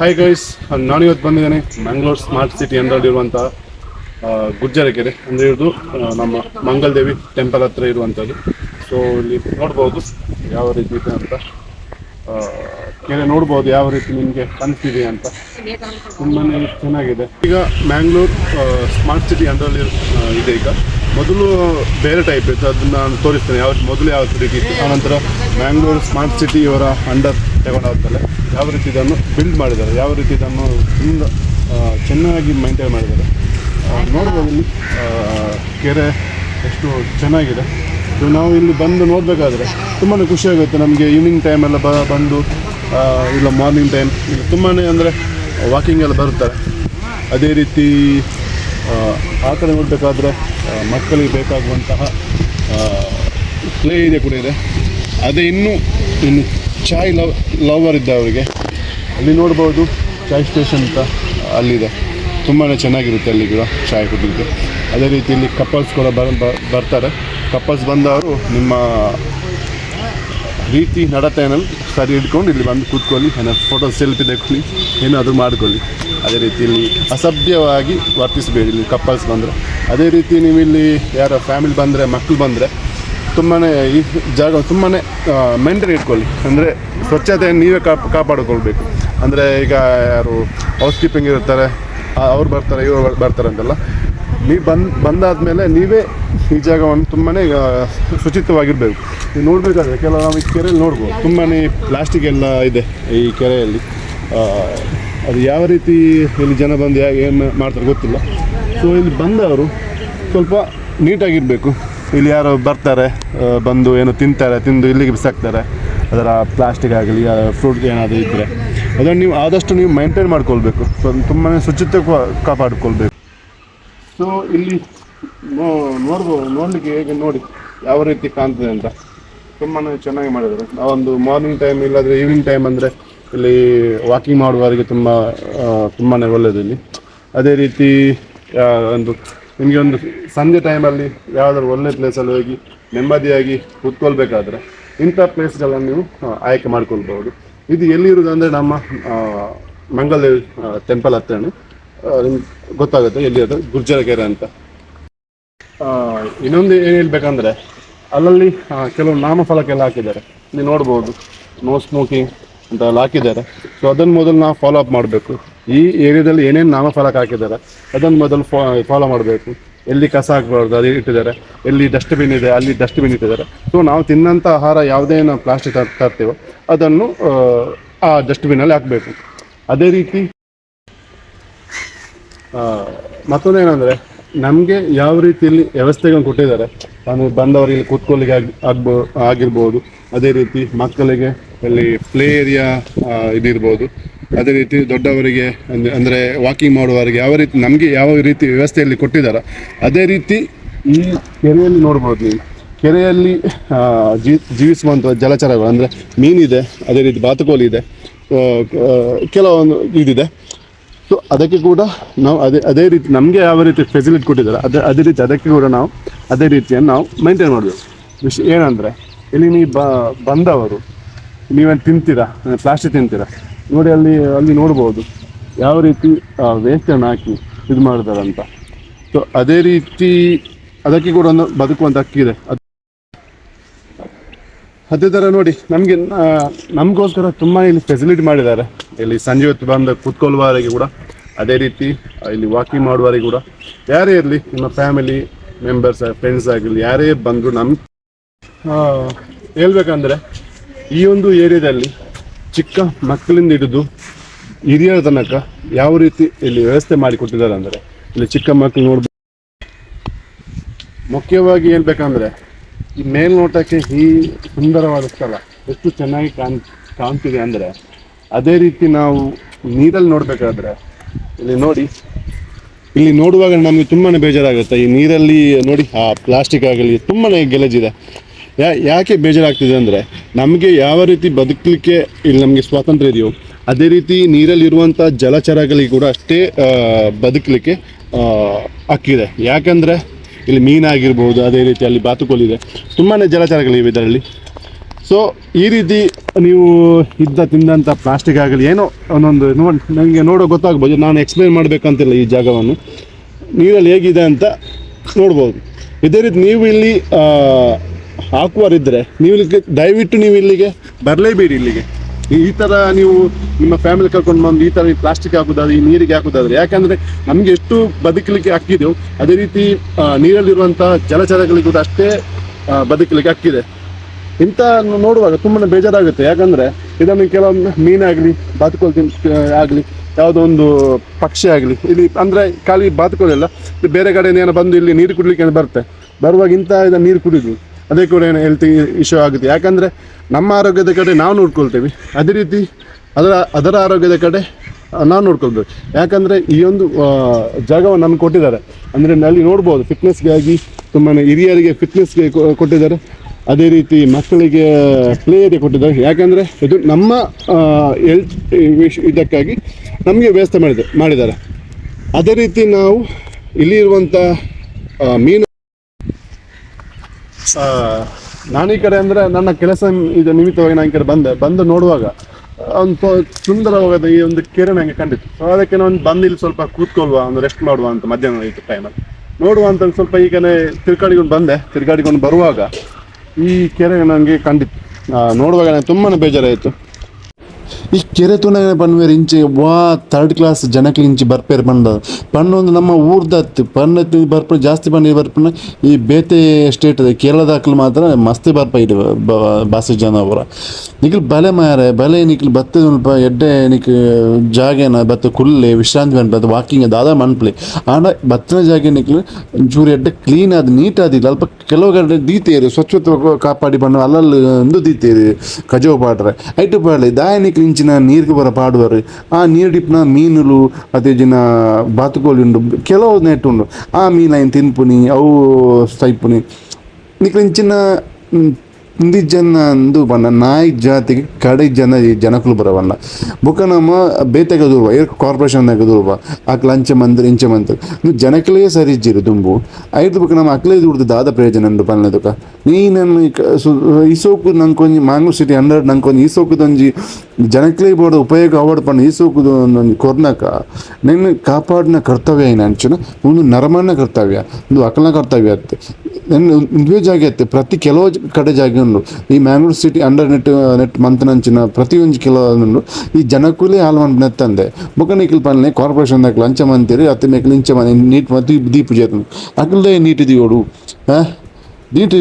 Hi guys ನಾನು ಇವತ್ತು ಬಂದಿದ್ದೇನೆ ಮ್ಯಾಂಗ್ಳೂರ್ ಸ್ಮಾರ್ಟ್ ಸಿಟಿ ಅಂದ್ರಲ್ಲಿರುವಂಥ ಗುಜ್ಜರ ಕೆರೆ ಅಂದರೆ ಇದು ನಮ್ಮ ಮಂಗಲದೇವಿ ಟೆಂಪಲ್ ಹತ್ರ ಇರುವಂಥದ್ದು ಸೊ ಇಲ್ಲಿ ನೋಡ್ಬೋದು ಯಾವ ರೀತಿ ಇದೆ ಅಂತ. ಕೆರೆ ನೋಡ್ಬೋದು ಯಾವ ರೀತಿ ನಿಮಗೆ ಕಾಣಿಸ್ತಿದೆ ಅಂತ. ತುಂಬಾ ಚೆನ್ನಾಗಿದೆ. ಈಗ ಮ್ಯಾಂಗ್ಳೂರ್ ಸ್ಮಾರ್ಟ್ ಸಿಟಿ ಅಂದ್ರಲ್ಲಿ ಇದೆ ಈಗ. ಮೊದಲು ಬೇರೆ ಟೈಪ್ ಇತ್ತು. ಅದನ್ನ ನಾನು ತೋರಿಸ್ತೇನೆ. ಯಾವ ಮೊದಲು ಯಾವ ರೀತಿ ಇತ್ತು? ಆನಂತರ ಮ್ಯಾಂಗ್ಳೂರು ಸ್ಮಾರ್ಟ್ ಸಿಟಿ ಇವರ ಅಂಡರ್ ತಗೊಂಡಾದ್ಮೇಲೆ ಯಾವ ರೀತಿ ಇದನ್ನು ಬಿಲ್ಡ್ ಮಾಡಿದ್ದಾರೆ? ಯಾವ ರೀತಿ ಇದನ್ನು ತುಂಬ ಚೆನ್ನಾಗಿ ಮೈಂಟೈನ್ ಮಾಡಿದ್ದಾರೆ? ನೋಡ್ಬೋದು ಇಲ್ಲಿ ಕೆರೆ ಎಷ್ಟು ಚೆನ್ನಾಗಿದೆ. ಸೊ ನಾವು ಇಲ್ಲಿ ಬಂದು ನೋಡಬೇಕಾದ್ರೆ ತುಂಬಾ ಖುಷಿ ಆಗುತ್ತೆ. ನಮಗೆ ಈವ್ನಿಂಗ್ ಟೈಮೆಲ್ಲ ಬ ಬಂದು ಇಲ್ಲ ಮಾರ್ನಿಂಗ್ ಟೈಮ್ ತುಂಬಾ ಅಂದರೆ ವಾಕಿಂಗ್ ಎಲ್ಲ ಬರುತ್ತಾರೆ. ಅದೇ ರೀತಿ ಆ, ಥರ ನೋಡಬೇಕಾದ್ರೆ ಮಕ್ಕಳಿಗೆ ಬೇಕಾಗುವಂತಹ ಪ್ಲೇ ಏರಿಯಾ ಕೂಡ ಇದೆ. ಅದೇ ಇನ್ನೂ ಇನ್ನು ಚಾಯ್ ಲವ್ ಲವರ್ ಇದ್ದವರಿಗೆ ಅಲ್ಲಿ ನೋಡ್ಬೋದು ಚಾಯ್ ಸ್ಟೇಷನ್ ಅಂತ ಅಲ್ಲಿದೆ. ತುಂಬಾ ಚೆನ್ನಾಗಿರುತ್ತೆ ಅಲ್ಲಿ ಕೂಡ ಚಾಯ್ ಕುಡಿಲಿಕ್ಕೆ ಅದೇ ರೀತಿ ಇಲ್ಲಿ ಕಪಲ್ಸ್ ಕೂಡ ಬರ್ ಬರ್ತಾರೆ. ಕಪಲ್ಸ್ ಬಂದವರು ನಿಮ್ಮ ರೀತಿ ನಡತೆಯನ್ನು ಸರಿ ಹಿಡ್ಕೊಂಡು ಇಲ್ಲಿ ಬಂದು ಕೂತ್ಕೊಳ್ಳಿ. ಏನೋ ಫೋಟೋ ಸೆಲ್ಫಿ ತೆಕ್ಕೊಳ್ಳಿ. ಏನಾದರೂ ಮಾಡ್ಕೊಳ್ಳಿ. ಅದೇ ರೀತಿ ಇಲ್ಲಿ ಅಸಭ್ಯವಾಗಿ ವರ್ತಿಸಬೇಡಿ. ಇಲ್ಲಿ ಕಪ್ಪಲ್ಸ್ ಬಂದರೆ. ಅದೇ ರೀತಿ ನೀವು ಇಲ್ಲಿ ಯಾರ ಫ್ಯಾಮಿಲಿ ಬಂದರೆ ಮಕ್ಕಳು ಬಂದರೆ ತುಂಬಾ ಈ ಜಾಗ ತುಂಬಾ ಮೇಂಟೈನ್ ಇಟ್ಕೊಳ್ಳಿ. ಅಂದರೆ ಸ್ವಚ್ಛತೆಯನ್ನು ನೀವೇ ಕಾಪ್, ಕಾಪಾಡಿಕೊಳ್ಬೇಕು. ಅಂದರೆ ಈಗ ಯಾರು ಹೌಸ್ ಕೀಪಿಂಗ್ ಇರ್ತಾರೆ ಅವ್ರು ಬರ್ತಾರೆ, ಇವರು ಬರ್ತಾರೆ ಅಂತೆಲ್ಲ ನೀವು ಬಂದು, ಬಂದಾದ್ಮೇಲೆ ನೀವೇ ಈ ಜಾಗವನ್ನು ತುಂಬಾ ಶುಚಿತ್ವವಾಗಿರಬೇಕು ನೀವು ನೋಡಬೇಕಾದ್ರೆ ಕೆಲವು ನಾವು ಈ ಕೆರೆಯಲ್ಲಿ ನೋಡ್ಬೋದು. ತುಂಬಾ ಪ್ಲಾಸ್ಟಿಕ್ ಎಲ್ಲ ಇದೆ ಈ ಕೆರೆಯಲ್ಲಿ. ಅದು ಯಾವ ರೀತಿ ಇಲ್ಲಿ ಜನ ಬಂದು ಏನು ಮಾಡ್ತಾರೆ ಗೊತ್ತಿಲ್ಲ. ಸೊ ಇಲ್ಲಿ ಬಂದವರು ಸ್ವಲ್ಪ ನೀಟಾಗಿರಬೇಕು. ಇಲ್ಲಿ ಯಾರು ಬರ್ತಾರೆ ಬಂದು ಏನು ತಿಂತಾರೆ, ತಿಂದು ಇಲ್ಲಿಗೆ ಬಿಸಾಕ್ತಾರೆ. ಅದರ ಪ್ಲಾಸ್ಟಿಕ್ ಆಗಲಿ ಫ್ರೂಟ್ ಏನಾದರೂ ಇದ್ದರೆ ಅದನ್ನು ನೀವು ಆದಷ್ಟು ನೀವು ಮೈಂಟೈನ್ ಮಾಡ್ಕೊಳ್ಬೇಕು. ಸೊ ತುಂಬಾ ಶುಚಿತ್ವ ಕಾಪಾಡಿಕೊಳ್ಬೇಕು. ಸೊ ಇಲ್ಲಿ ನೋಡ್ಬೋದು ನೋಡಲಿಕ್ಕೆ ಹೇಗೆ ನೋಡಿ ಯಾವ ರೀತಿ ಕಾಣ್ತದೆ ಅಂತ. ತುಂಬಾ ಚೆನ್ನಾಗಿ ಮಾಡಿದ್ದಾರೆ ಒಂದು ಮಾರ್ನಿಂಗ್ ಟೈಮ್ ಇಲ್ಲಾದ್ರೆ ಈವ್ನಿಂಗ್ ಟೈಮ್ ಅಂದರೆ ಇಲ್ಲಿ ವಾಕಿಂಗ್ ಮಾಡುವವರಿಗೆ ತುಂಬ ತುಂಬಾ ಒಳ್ಳೆಯದು ಇಲ್ಲಿ. ಅದೇ ರೀತಿ ಒಂದು ನಿಮಗೆ ಒಂದು ಸಂಜೆ ಟೈಮಲ್ಲಿ ಯಾವ್ದಾದ್ರು ಒಳ್ಳೆ ಪ್ಲೇಸಲ್ಲಿ ಹೋಗಿ ನೆಮ್ಮದಿಯಾಗಿ ಕೂತ್ಕೊಳ್ಬೇಕಾದ್ರೆ ಇಂಥ ಪ್ಲೇಸ್ಗಳನ್ನು ನೀವು ಆಯ್ಕೆ ಮಾಡ್ಕೊಳ್ಬಹುದು. ಇದು ಎಲ್ಲಿರುವುದು ಅಂದರೆ ನಮ್ಮ ಮಂಗಲದೇವಿ ಟೆಂಪಲ್ ಹತ್ರನೇ. ಆ, ನಿಮ್ಗೆ ಗೊತ್ತಾಗುತ್ತೆ ಎಲ್ಲಿ ಅದು? ಗುರ್ಜರ ಕೆರೆ ಅಂತ ಇನ್ನೊಂದು ಏನು ಹೇಳ್ಬೇಕಂದ್ರೆ ಅಲ್ಲಲ್ಲಿ ಕೆಲವು ನಾಮಫಲಕ ಎಲ್ಲ ಹಾಕಿದ್ದಾರೆ. ನೀವು ನೋಡ್ಬೋದು ನೋ ಸ್ಮೋಕಿಂಗ್ ಅಂತ ಹಾಕಿದ್ದಾರೆ. ಸೊ ಅದನ್ನು ಮೊದಲು ನಾವು ಫಾಲೋ ಅಪ್ ಮಾಡಬೇಕು. ಈ ಏರಿಯಾದಲ್ಲಿ ಏನೇನು ನಾಮಫಲಕ ಹಾಕಿದ್ದಾರೆ ಅದನ್ನು ಮೊದಲು ಫಾಲೋ ಮಾಡಬೇಕು. ಎಲ್ಲಿ ಕಸ ಹಾಕಬಾರ್ದು ಅದು ಇಟ್ಟಿದ್ದಾರೆ. ಎಲ್ಲಿ ಡಸ್ಟ್ಬಿನ್ ಇದೆ ಅಲ್ಲಿ ಡಸ್ಟ್ಬಿನ್ ಇಟ್ಟಿದ್ದಾರೆ. ಸೊ ನಾವು ತಿನ್ನಂಥ ಆಹಾರ ಯಾವುದೇ ನಾವು ಪ್ಲಾಸ್ಟಿಕ್ ತರ್ತೀವೋ ಅದನ್ನು ಆ, ಡಸ್ಟ್ಬಿನಲ್ಲಿ ಹಾಕಬೇಕು. ಅದೇ ರೀತಿ ಮತ್ತೊಂದೇನೆಂದರೆ, ನಮಗೆ ಯಾವ ರೀತಿಯಲ್ಲಿ ವ್ಯವಸ್ಥೆಗಳನ್ನು ಕೊಟ್ಟಿದ್ದಾರೆ, ನಾನು ಬಂದವರಿಗೆ ಕೂತ್ಕೊಳ್ಳಿಕ್ಕೆ ಆಗಿ, ಆಗ್ಬೋ, ಆಗಿರ್ಬೋದು, ಅದೇ ರೀತಿ ಮಕ್ಕಳಿಗೆ ಇಲ್ಲಿ ಪ್ಲೇ ಏರಿಯಾ ಇದಿರ್ಬೋದು, ಅದೇ ರೀತಿ ದೊಡ್ಡವರಿಗೆ ಅಂದ್ರೆ- ಅಂದರೆ ವಾಕಿಂಗ್ ಮಾಡುವವರಿಗೆ ಯಾವ ರೀತಿ, ನಮಗೆ ಯಾವ ರೀತಿ ವ್ಯವಸ್ಥೆಯಲ್ಲಿ ಕೊಟ್ಟಿದ್ದಾರೆ, ಅದೇ ರೀತಿ ಈ ಕೆರೆಯಲ್ಲಿ ನೋಡ್ಬೋದು ನೀವು. ಕೆರೆಯಲ್ಲಿ ಜೀ ಜೀವಿಸುವಂಥ ಜಲಚರಗಳು, ಅಂದರೆ ಮೀನಿದೆ, ಅದೇ ರೀತಿ ಬಾತುಕೋಲಿ ಇದೆ ಕೆಲವೊಂದು ಇದಿದೆ. ಸೊ ಅದಕ್ಕೆ ಕೂಡ ನಾವು ಅದೇ ಅದೇ ರೀತಿ ನಮಗೆ ಯಾವ ರೀತಿ ಫೆಸಿಲಿಟಿ ಕೊಟ್ಟಿದ್ದಾರೆ, ಅದೇ ಅದೇ ರೀತಿ ಅದಕ್ಕೆ ಕೂಡ ನಾವು ಅದೇ ರೀತಿಯನ್ನು ನಾವು ಮೈಂಟೈನ್ ಮಾಡಬೇಕು. ವಿಷಯ ಏನಂದರೆ, ಇಲ್ಲಿ ನೀವು ಬ, ಬಂದವರು, ನೀವೇನು ತಿಂತೀರಾ ಪ್ಲಾಸ್ಟಿಕ್ ತಿಂತೀರಾ, ನೋಡಿ ಅಲ್ಲಿ ಅಲ್ಲಿ ನೋಡ್ಬೋದು, ಯಾವ ರೀತಿ ವೇಸ್ಟನ್ನು ಹಾಕಿ ಇದು ಮಾಡ್ತಾರೆ ಅಂತ ಸೊ ಅದೇ ರೀತಿ ಅದಕ್ಕೆ ಕೂಡ ಒಂದು ಬದುಕುವಂಥ ಹಕ್ಕಿದೆ. ಅದು ಥರ ನೋಡಿ, ನಮಗೆ ನಮಗೋಸ್ಕರ ತುಂಬ ಇಲ್ಲಿ ಫೆಸಿಲಿಟಿ ಮಾಡಿದ್ದಾರೆ. ಇಲ್ಲಿ ಸಂಜೆ ಹೊತ್ತು ಬಂದು ಕೂತ್ಕೊಳ್ಳುವವರಿಗೆ ಕೂಡ, ಅದೇ ರೀತಿ ಇಲ್ಲಿ ವಾಕಿಂಗ್ ಮಾಡುವವರಿಗೆ ಕೂಡ. ಯಾರೇ ಇರಲಿ, ನಿಮ್ಮ ಫ್ಯಾಮಿಲಿ ಮೆಂಬರ್ಸ್ ಫ್ರೆಂಡ್ಸ್ ಆಗಿರಲಿ, ಯಾರೇ ಬಂದರು ನಮ್ಮ ಹೇಳ್ಬೇಕಂದ್ರೆ, ಈ ಒಂದು ಏರಿಯಾದಲ್ಲಿ ಚಿಕ್ಕ ಮಕ್ಕಳಿಂದ ಹಿಡಿದು ಹಿರಿಯರ ತನಕ ಯಾವ ರೀತಿ ಇಲ್ಲಿ ವ್ಯವಸ್ಥೆ ಮಾಡಿಕೊಟ್ಟಿದ್ದಾರೆ ಅಂದರೆ, ಇಲ್ಲಿ ಚಿಕ್ಕ ಮಕ್ಕಳು ನೋಡ್ಬೋದು. ಮುಖ್ಯವಾಗಿ ಹೇಳ್ಬೇಕಂದ್ರೆ ಈ ಮೇಲ್ನೋಟಕ್ಕೆ ಈ ಸುಂದರವಾದ ಸ್ಥಳ, ಎಷ್ಟು ಚೆನ್ನಾಗಿ ಕಾಣ್, ಕಾಣ್ತಿದೆ ಅಂದರೆ, ಅದೇ ರೀತಿ ನಾವು ನೀರಲ್ಲಿ ನೋಡಬೇಕಾದ್ರೆ, ಇಲ್ಲಿ ನೋಡಿ, ಇಲ್ಲಿ ನೋಡುವಾಗ ನಮಗೆ ತುಂಬಾ ಬೇಜಾರಾಗುತ್ತೆ. ಈ ನೀರಲ್ಲಿ ನೋಡಿ, ಆ ಪ್ಲಾಸ್ಟಿಕ್ ಆಗಲಿ ತುಂಬಾ ಗೆಲಜಿದೆ. ಯಾ, ಯಾಕೆ ಬೇಜಾರಾಗ್ತಿದೆ ಅಂದರೆ, ನಮಗೆ ಯಾವ ರೀತಿ ಬದುಕಲಿಕ್ಕೆ ಇಲ್ಲಿ ನಮಗೆ ಸ್ವಾತಂತ್ರ್ಯ ಇದೆಯೋ, ಅದೇ ರೀತಿ ನೀರಲ್ಲಿರುವಂಥ ಜಲಚರಗಳಿಗೆ ಕೂಡ ಅಷ್ಟೇ ಬದುಕಲಿಕ್ಕೆ ಹಕ್ಕಿದೆ. ಯಾಕಂದರೆ ಇಲ್ಲಿ ಮೀನಾಗಿರ್ಬೋದು, ಅದೇ ರೀತಿ ಅಲ್ಲಿ ಬಾತುಕೋಲಿ ಇದೆ. ತುಂಬಾ ಜಲಚರಗಳಿವೆ ಇದರಲ್ಲಿ. ಸೊ ಈ ರೀತಿ ನೀವು ಇದ್ದ ತಿಂದಂಥ ಪ್ಲಾಸ್ಟಿಕ್ ಆಗಲಿ, ಏನೋ ಒಂದೊಂದು ನೋಡಿ ನನಗೆ ನೋಡೋ ಗೊತ್ತಾಗ್ಬೋದು. ನಾನು ಎಕ್ಸ್ಪ್ಲೇನ್ ಮಾಡಬೇಕಂತಿಲ್ಲ ಈ ಜಾಗವನ್ನು. ನೀರಲ್ಲಿ ಹೇಗಿದೆ ಅಂತ ನೋಡ್ಬೋದು. ಇದೇ ರೀತಿ ನೀವು ಇಲ್ಲಿ ಹಾಕುವರಿದ್ದರೆ ನೀವು ಇಲ್ಲಿಗೆ ದಯವಿಟ್ಟು ನೀವು ಇಲ್ಲಿಗೆ ಬರಲೇಬೇಡಿ ಇಲ್ಲಿಗೆ. ಈ ತರ ನೀವು ನಿಮ್ಮ ಫ್ಯಾಮಿಲಿ ಕರ್ಕೊಂಡು ಬಂದು ಈ ಥರ ಪ್ಲಾಸ್ಟಿಕ್ ಹಾಕುದಾದ್ರೆ, ಈ ನೀರಿಗೆ ಹಾಕುದಾದ್ರೆ, ಯಾಕಂದ್ರೆ ನಮ್ಗೆ ಎಷ್ಟು ಬದುಕಲಿಕ್ಕೆ ಹಾಕಿದೆವು ಅದೇ ರೀತಿ ನೀರಲ್ಲಿರುವಂತಹ ಕೂಡ ಅಷ್ಟೇ ಬದುಕಲಿಕ್ಕೆ ಹಕ್ಕಿದೆ. ಇಂಥ ನೋಡುವಾಗ ತುಂಬಾ ಬೇಜಾರಾಗುತ್ತೆ. ಯಾಕಂದ್ರೆ ಇದನ್ನು ಕೆಲವೊಮ್ಮೆ ಮೀನಾಗಲಿ ಬಾತುಕೋಲ್ ತಿನ್ ಆಗಲಿ, ಯಾವುದೋ ಒಂದು ಪಕ್ಷಿ ಆಗಲಿ, ಇಲ್ಲಿ ಅಂದರೆ ಖಾಲಿ ಬಾತುಕೋಲ್ ಇಲ್ಲ ಬೇರೆ ಕಡೆಯಿಂದ ಏನೋ ಬಂದು ಇಲ್ಲಿ ನೀರು ಕುಡಿಲಿಕ್ಕೆ ಬರುತ್ತೆ. ಬರುವಾಗ ಇಂಥ ಇದನ್ನು ನೀರು ಕುಡಿದು ಅದೇ ಕೂಡ ಏನು ಹೆಲ್ತ್ ಇಶ್ಯೂ ಆಗುತ್ತೆ. ಯಾಕಂದರೆ ನಮ್ಮ ಆರೋಗ್ಯದ ಕಡೆ ನಾವು ನೋಡ್ಕೊಳ್ತೇವೆ. ಅದೇ ರೀತಿ ಅದರ ಅದರ ಆರೋಗ್ಯದ ಕಡೆ ನಾವು ನೋಡ್ಕೊಳ್ಬೇಕು. ಯಾಕಂದರೆ ಈ ಒಂದು ಜಾಗವನ್ನು ನಮ್ಗೆ ಕೊಟ್ಟಿದ್ದಾರೆ. ಅಂದರೆ ಅಲ್ಲಿ ನೋಡ್ಬೋದು ಫಿಟ್ನೆಸ್ಗಾಗಿ ತುಂಬಾ ಹಿರಿಯರಿಗೆ ಫಿಟ್ನೆಸ್ಗೆ ಕೊಟ್ಟಿದ್ದಾರೆ. ಅದೇ ರೀತಿ ಮಕ್ಕಳಿಗೆ ಪ್ಲೇ ಏರಿಯಾ ಕೊಟ್ಟಿದ್ದಾರೆ. ಯಾಕಂದರೆ ಇದು ನಮ್ಮ ಹೆಲ್ತ್ ಇದಕ್ಕಾಗಿ ನಮಗೆ ವ್ಯವಸ್ಥೆ ಮಾಡಿದೆ, ಮಾಡಿದ್ದಾರೆ. ಅದೇ ರೀತಿ ನಾವು ಇಲ್ಲಿ ಇರುವಂಥ ಮೀನು ನಾನು ಈ ಕಡೆ ಅಂದರೆ ನನ್ನ ಕೆಲಸ ಇದು ನಿಮಿತ್ತವಾಗಿ ನಾನು ಈ ಕಡೆ ಬಂದೆ. ಬಂದು ನೋಡುವಾಗ, ಒಂದು ಸುಂದರವಾದ ಈ ಒಂದು ಕೆರೆ ನನಗೆ ಕಂಡಿತ್ತು. ಸೊ ಅದಕ್ಕೆ ನಾನು ಬಂದು ಇಲ್ಲಿ ಸ್ವಲ್ಪ ಕೂತ್ಕೊಳ್ಳುವ ಒಂದು ರೆಸ್ಟ್ ಮಾಡುವ ಅಂತ ಮಧ್ಯಾಹ್ನ ಇತ್ತು ಟೈಮಲ್ಲಿ ನೋಡುವ ಅಂತ ಸ್ವಲ್ಪ ಈಗಲೇ ಕಡೆ ತಿರ್ಗಾಡಿಕೊಂಡು ಬಂದೆ. ತಿರ್ಗಾಡಿಕೊಂಡು ಬರುವಾಗ ಈ ಕೆರೆ ನನಗೆ ಕಂಡಿತ್ತು. ನೋಡುವಾಗ ನನಗೆ ತುಂಬಾ ಬೇಜಾರಾಯಿತು. ಈ ಕೆರೆ ತುಣಗ ಪನ್ವೇರು ಇಂಚೆ ವಾ ಥರ್ಡ್ ಕ್ಲಾಸ್ ಜನಕ್ಕೆ ಇಂಚಿ ಬರ್ಪೇರು ಪಂಡ. ಒಂದು ನಮ್ಮ ಊರ್ದತ್ತು ಪಣ್ಣ ಬರ್ಪ, ಜಾಸ್ತಿ ಪಂಡ ಬರ್ಪಣ ಈ ಬೇತೆ ಸ್ಟೇಟ್ ಕೇರಳದ ಹಾಕಲು ಮಾತ್ರ ಮಸ್ತಿ ಬರ್ಪ ಇದೆ ಬಾಸಿ ಜನ ಅವರ ನಿಖಿಲ್ ಬಲೆ ಮಾರೆ, ಬಲೆ ನಿಖಿಲ್ ಬತ್ತದ ಸ್ವಲ್ಪ ಎಡ್ಡೆ ನಿಕ್ ಜಾಗೇನ, ಬತ್ತ ಕುಲ್ಲೆ, ವಿಶ್ರಾಂತಿ ಬಂದ ಬತ್ತ ವಾಕಿಂಗ್ ದಾದ ಮನ್ಪ್ಲೆ ಆಂಡ ಬತ್ತನ ಜಾಗ ನಿಖಿಲ್ ಚೂರು ಎಡ್ಡೆ ಕ್ಲೀನ್ ಆದ, ನೀಟ್ ಆದಿಲ್ಲ ಅಲ್ಪ ಕೆಲವು ಕಡೆ ದೀತೇರು, ಸ್ವಚ್ಛತೆ ಕಾಪಾಡಿ ಬಣ್ಣ ಅಲ್ಲಲ್ಲಿ ಒಂದು ದೀತೇರು, ಕಜೋ ಪಾಡ್ರೆ ಐಟು ಪಾಡ್ಲಿ, ದಾಯ ನಿಖಲ್ ಇಂಚಿನ ನೀರ್ಗೆ ಬರ ಪಾಡುವರು ಆ ನೀರು ಡಿಪ್ನ ಮೀನುಲು ಅದೇ ಜಿನ ಬಾತುಕೋಳಿ ಉಂಡು ಕೆಲವು ನೆಟ್ ಉಂಡು ಆ ಮೀನು ಆಯ್ತು ತಿನ್ಪುನಿ ಅವು ಸೈಪುನಿ ನಿಖಲ್ ಹಿಂದಿ ಜನ ಅಂದು ಬಣ್ಣ ನಾಯಿ ಜಾತಿಗೆ ಕಡೆ ಜನ ಈ ಜನಕುಲು ಬರವಣ್ಣ ಬುಕ್ಕ ನಮ್ಮ ಬೇತೆಗೆ ದೂರ್ವ ಏರ್ ಕಾರ್ಪೊರೇಷನ್ದಾಗ ದೂರ್ವ ಆಕ್ ಅಂಚೆ ಮಂತ್ರ ಇಂಚ ಮಂತ್ರ ನೀವು ಜನಕಲೇ ಸರಿ ಇಜ್ಜಿರು ತುಂಬು ಐದು ಬುಕ್ಕ ನಮ್ಮ ಅಕ್ಲೇ ದುಡ್ದು ದಾದ ಪ್ರಯೋಜನ ಅಂದು ಪನ್ನದುಕ ನೀ ನನ್ನ ಈ ಸೋಕು ನಂಕೊಂಜಿ ಮ್ಯಾಂಗ್ಳೂರ್ ಸಿಟಿ ಹಂಡ್ರೆಡ್ ನಂಕೊಂಜಿ ಈ ಸೋಕುದೊಂಜಿ ಜನಕಲೇ ಬೋರ್ಡ್ ಉಪಯೋಗ ಅವಾರ್ಡ್ ಪಣ್ಣ ಈ ಸೋಕುದು ಒಂದೊಂದು ಕೊರ್ನಕ. ನಿನ್ನ ಕಾಪಾಡಿನ ಕರ್ತವ್ಯ ಏನು ಅಂಚನ? ಒಂದು ನರಮಣ್ಣ ಕರ್ತವ್ಯ, ಒಂದು ಅಕಲನ ಕರ್ತವ್ಯ ಅತ್ತೆ. ನನ್ನ ಇಂದ್ವೇ ಜಾಗ ಅತ್ತೆ. ಪ್ರತಿ ಕೆಲವು ಕಡೆ ಜಾಗ ಉಂಡು ಈ Mangalore city under net net ಮಂತನಂಚಿನ ಪ್ರತಿಯೊಂದು ಕೆಲವು ಈ ಜನಕ್ಕೂಲೇ ಹಾಲು ಮಾಡಿ ನೆತ್ತಂದೆ ಬೊಕ್ಕ ನಿಖಿಲ್ ಪನ್ಲೆ ಕಾರ್ಪೊರೇಷನ್ ದಾಖಲೆ ಅಂಚ ಮಂತಿರಿ ಅತ್ತೆ ಮೇಕಲ್ ಇಂಚ ಮನೆ ನೀಟ್ ಮತ್ತು ದೀಪ ಜೇತನ್ ಅಕಲ್ದೇ ನೀಟ್ ಇದೀಯೋಡು ಹಾಂ ನೀಟ್